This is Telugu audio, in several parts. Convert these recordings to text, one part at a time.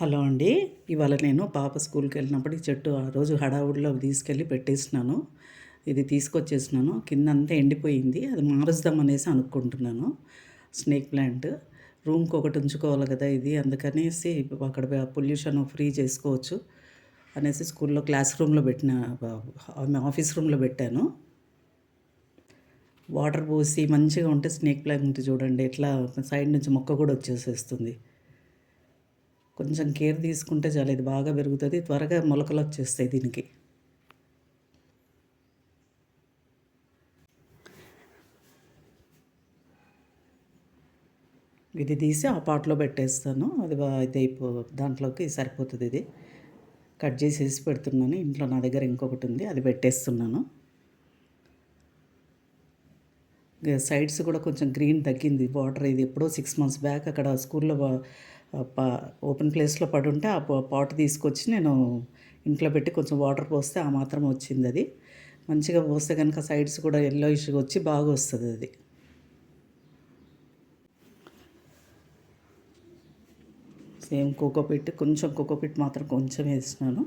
హలో అండి. ఇవాళ నేను పాప స్కూల్కి వెళ్ళినప్పుడు ఈ చెట్టు ఆ రోజు హడావుడిలో తీసుకెళ్ళి పెట్టేసినాను. ఇది తీసుకొచ్చేసినాను. కింద అంతా ఎండిపోయింది. అది మారుద్దాం అనేసి అనుకుంటున్నాను. Snake plant. రూమ్కి ఒకటి ఉంచుకోవాలి కదా ఇది. అందుకనేసి అక్కడ పొల్యూషన్ ఫ్రీ చేసుకోవచ్చు అనేసి స్కూల్లో క్లాస్ రూమ్లో పెట్టిన ఆఫీస్ రూమ్లో పెట్టాను. వాటర్ పోసి మంచిగా ఉంటే స్నేక్ ప్లాంట్ చూడండి. ఎట్లా సైడ్ నుంచి మొక్క కూడా వచ్చేసేస్తుంది. కొంచెం కేర్ తీసుకుంటే చాలా ఇది బాగా పెరుగుతుంది త్వరగా మొలకలు వచ్చేస్తాయి దీనికి. ఇది తీసి ఆ పాట్లో పెట్టేస్తాను అది అయితే దాంట్లోకి సరిపోతుంది ఇది. కట్ చేసేసి పెడుతున్నాను ఇంట్లో నా దగ్గర ఇంకొకటి ఉంది అది పెట్టేస్తున్నాను. సైడ్స్ కూడా కొంచెం గ్రీన్ తగ్గింది వాటర్ ఇది ఎప్పుడో సిక్స్ మంత్స్ బ్యాక్ అక్కడ స్కూల్లో ఓపెన్ ప్లేస్లో పడి ఉంటే ఆ పాట్ తీసుకొచ్చి నేను ఇంట్లో పెట్టి కొంచెం వాటర్ పోస్తే ఆ మాత్రం వచ్చింది అది. మంచిగా పోస్తే కనుక సైడ్స్ కూడా ఎల్లో ఇష్యూగా వచ్చి బాగా వస్తుంది అది. సేమ్ కోకోపిట్ కొంచెం కోకోపిట్ మాత్రం కొంచెం వేసినాను.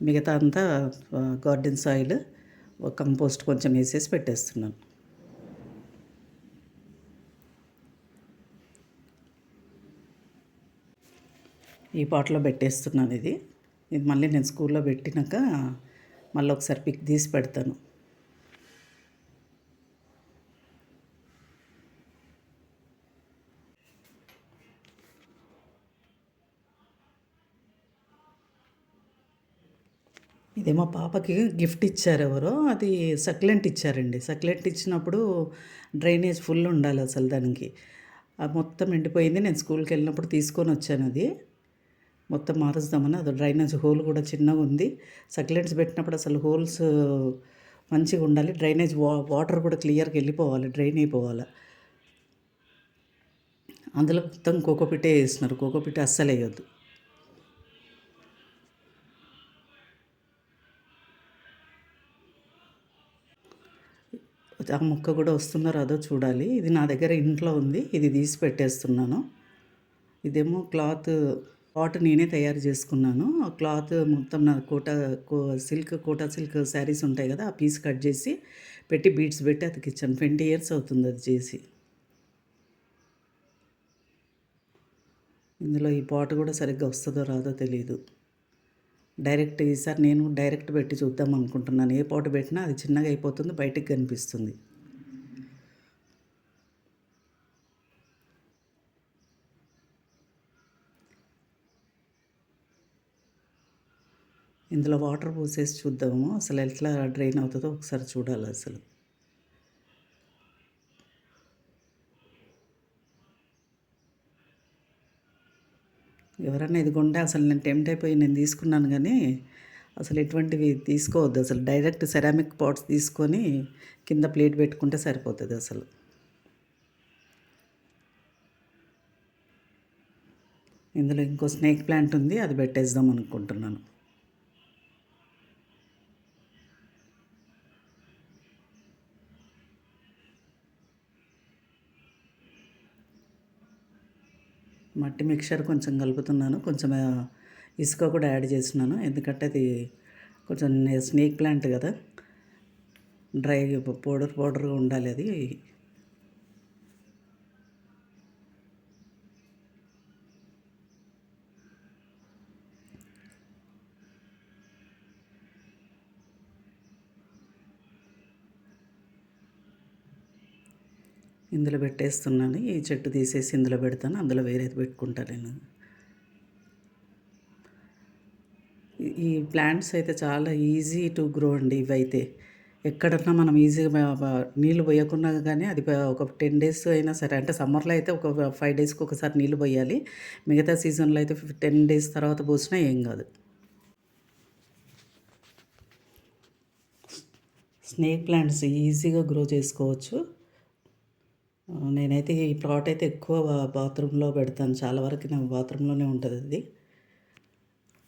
మిగతా అంతా గార్డెన్ సాయిల్ కంపోస్ట్ కొంచెం వేసేసి పెట్టేస్తున్నాను. ఈ పాటలో పెట్టేస్తున్నాను ఇది. ఇది మళ్ళీ నేను స్కూల్లో పెట్టినాక మళ్ళీ ఒకసారి పిక్ తీసి పెడతాను. ఇదేమో పాపకి గిఫ్ట్ ఇచ్చారు ఎవరో అది సక్లెంట్ ఇచ్చారండి. సక్లెంట్ ఇచ్చినప్పుడు డ్రైనేజ్ ఫుల్ ఉండాలి అసలు దానికి. మొత్తం ఎండిపోయింది నేను స్కూల్కి వెళ్ళినప్పుడు తీసుకొని వచ్చాను అది. మొత్తం మారుస్తామని. అది డ్రైనేజ్ హోల్ కూడా చిన్నగా ఉంది. సక్లెంట్స్ పెట్టినప్పుడు అసలు హోల్స్ మంచిగా ఉండాలి. డ్రైనేజ్ వా వాటర్ కూడా క్లియర్గా వెళ్ళిపోవాలి. డ్రైన్ అయిపోవాలి. అందులో మొత్తం కోకోపిట్టే వేస్తున్నారు. కోకోపిట్టే అస్సలు వేయొద్దు. ఆ ముక్క కూడా వస్తుందో రాదో చూడాలి. ఇది నా దగ్గర ఇంట్లో ఉంది. ఇది తీసి పెట్టేస్తున్నాను. ఇదేమో క్లాత్ పాట్ నేనే తయారు చేసుకున్నాను. ఆ క్లాత్ మొత్తం నా Kota silk Kota silk sarees ఉంటాయి కదా ఆ పీస్ కట్ చేసి పెట్టి బీడ్స్ పెట్టి అతికిచ్చాను. ట్వంటీ ఇయర్స్ అవుతుంది అది చేసి. ఇందులో ఈ పాట కూడా సరిగ్గా వస్తుందో రాదో తెలియదు డైరెక్ట్ ఈసారి నేను డైరెక్ట్ పెట్టి చూద్దాం అనుకుంటున్నాను. ఏ పాటు పెట్టినా అది చిన్నగా అయిపోతుంది బయటికి కనిపిస్తుంది. ఇందులో వాటర్ పోసేసి చూద్దాము. అసలు ఎట్లా డ్రైన్ అవుతుందో ఒకసారి చూడాలి అసలు. ఎవరన్నా ఇదిగొంటే అసలు నేను టెంప్ట్ అయిపోయి నేను తీసుకున్నాను కానీ అసలు ఎటువంటివి తీసుకోవద్దు. అసలు డైరెక్ట్ సెరామిక్ పాట్స్ తీసుకొని కింద ప్లేట్ పెట్టుకుంటే సరిపోతుంది అసలు. ఇందులో ఇంకో స్నేక్ ప్లాంట్ ఉంది అది పెట్టేద్దాం అనుకుంటున్నాను. మట్టి మిక్చర్ కొంచెం కలుపుతున్నాను. కొంచెం ఇసుక కూడా యాడ్ చేస్తున్నాను. ఎందుకంటే అది కొంచెం స్నేక్ ప్లాంట్ కదా. డ్రై పౌడర్ పౌడర్గా ఉండాలి అది. ఇందులో పెట్టేస్తున్నాను. ఈ చెట్టు తీసేసి ఇందులో పెడతాను. అందులో వేరేది పెట్టుకుంటాను నేను. ఈ ప్లాంట్స్ అయితే చాలా ఈజీ టు గ్రో అండి ఇవైతే. ఎక్కడన్నా మనం ఈజీగా నీళ్ళు పోయకుండా కానీ అది ఒక టెన్ డేస్ అయినా సరే అంటే సమ్మర్లో అయితే ఒక ఫైవ్ డేస్కి ఒకసారి నీళ్ళు పోయాలి. మిగతా సీజన్లో అయితే టెన్ డేస్ తర్వాత పోసినా ఏం కాదు. స్నేక్ ప్లాంట్స్ ఈజీగా గ్రో చేసుకోవచ్చు. నేనైతే ఈ ప్లాట్ అయితే ఎక్కువ బాత్రూంలో పెడతాను. చాలా వరకు నా బాత్రూంలోనే ఉంటుంది అది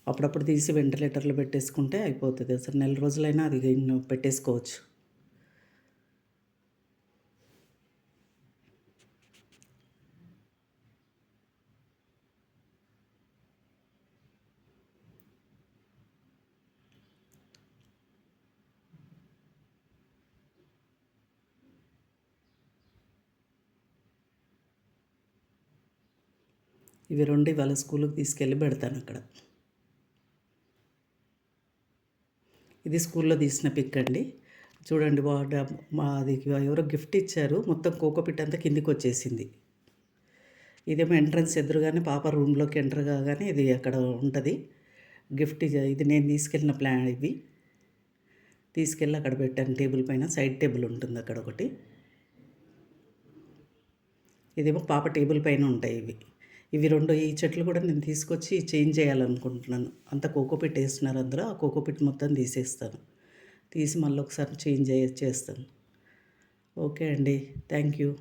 అప్పుడప్పుడు తీసి వెంటిలేటర్లో పెట్టేసుకుంటే అయిపోతుంది. అసలు నెల రోజులైనా అది పెట్టేసుకోవచ్చు. ఇవి రెండు ఇవాళ స్కూల్కి తీసుకెళ్ళి పెడతాను అక్కడ. ఇది స్కూల్లో తీసిన పిక్ అండి. చూడండి వాడ మాది ఎవరో గిఫ్ట్ ఇచ్చారు. మొత్తం కోకోపిట్ అంతా కిందికి వచ్చేసింది. ఇదేమో ఎంట్రన్స్ ఎదురుగానే పాప రూమ్లోకి ఎంటర్ కాగానే ఇది అక్కడ ఉంటుంది. గిఫ్ట్ ఇది ఇది నేను తీసుకెళ్ళిన ప్లాన్ ఇవి. తీసుకెళ్ళి అక్కడ పెట్టాను. టేబుల్ పైన సైడ్ టేబుల్ ఉంటుంది అక్కడ ఒకటి. ఇదేమో పాప టేబుల్ పైన ఉంటాయి ఇవి. ఇవి రెండు ఈ చెట్లు కూడా నేను తీసుకొచ్చి చేంజ్ చేయాలనుకుంటున్నాను. అంత కోకోపిట్ వేస్తున్నారు అందులో ఆ కోకోపిట్ మొత్తం తీసేస్తాను. తీసి మళ్ళీ ఒకసారి చేంజ్ చేస్తాను. ఓకే అండి. Thank you.